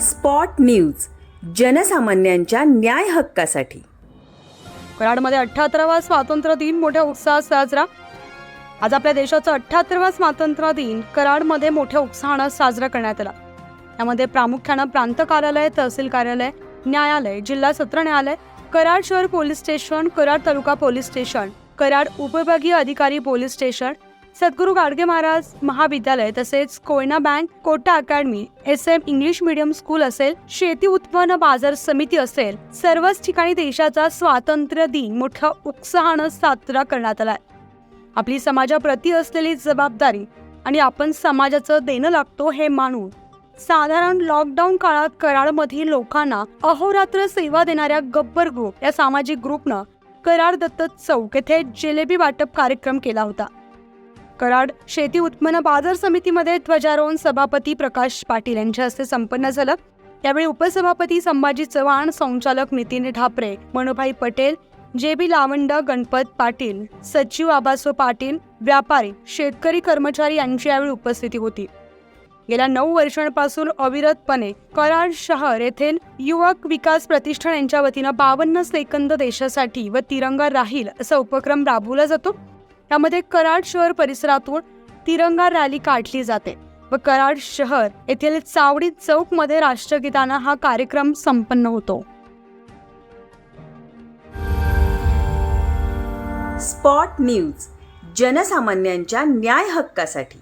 Spot news जनसामान्यांच्या न्याय हक्कासाठी. कराडमध्ये अठ्ठ्याहत्तरावा स्वातंत्र्य दिन मोठ्या उत्साहात साजरा. आज आपल्या देशाचा अठ्ठ्याहत्तरावा स्वातंत्र्य दिन कराडमध्ये मोठ्या उत्साहानं साजरा करण्यात आला. यामध्ये प्रामुख्यानं प्रांत कार्यालय तहसील कार्यालय न्यायालय जिल्हा सत्र न्यायालय कराड शहर police station Karad taluka police station Karad उपविभागीय अधिकारी पोलीस स्टेशन सद्गुरू गाडगे महाराज महाविद्यालय तसेच Koyna bank Kota academy S M English medium school असेल शेती उत्पन्न बाजार समिती असेल सर्वच ठिकाणी देशाचा स्वातंत्र्य दिन मोठ्या उत्साहानं साजरा करण्यात आलाय. आपली समाजाप्रती असलेली जबाबदारी आणि आपण समाजाचं देणं लागतो हे मानून साधारण लॉकडाऊन काळात कराडमधील लोकांना अहोरात्र सेवा देणाऱ्या गब्बर ग्रुप या सामाजिक ग्रुपनं कराड दत्त चौक येथे जिलेबी वाटप कार्यक्रम केला होता. कराड शेती उत्पन्न बाजार समितीमध्ये ध्वजारोहण सभापती प्रकाश पाटील यांच्या हस्ते संपन्न झालं. यावेळी उपसभापती संभाजी चव्हाण संचालक नितीन ठापरे मनुभाई पटेल जे बी लावंड गणपत पाटील सचिव आबासो पाटील व्यापारी शेतकरी कर्मचारी यांची यावेळी उपस्थिती होती. गेल्या नऊ वर्षांपासून अविरतपणे कराड शहर येथील युवक विकास प्रतिष्ठान यांच्या वतीनं बावन्न सेकंद देशासाठी व तिरंगा राहील असा उपक्रम राबवला जातो. यामध्ये कराड शहर परिसरातून तिरंगा रॅली काढली जाते व कराड शहर येथील चावडी चौकमध्ये राष्ट्रगीताना हा कार्यक्रम संपन्न होतो. स्पॉट न्यूज जनसामान्यांच्या न्याय हक्कासाठी.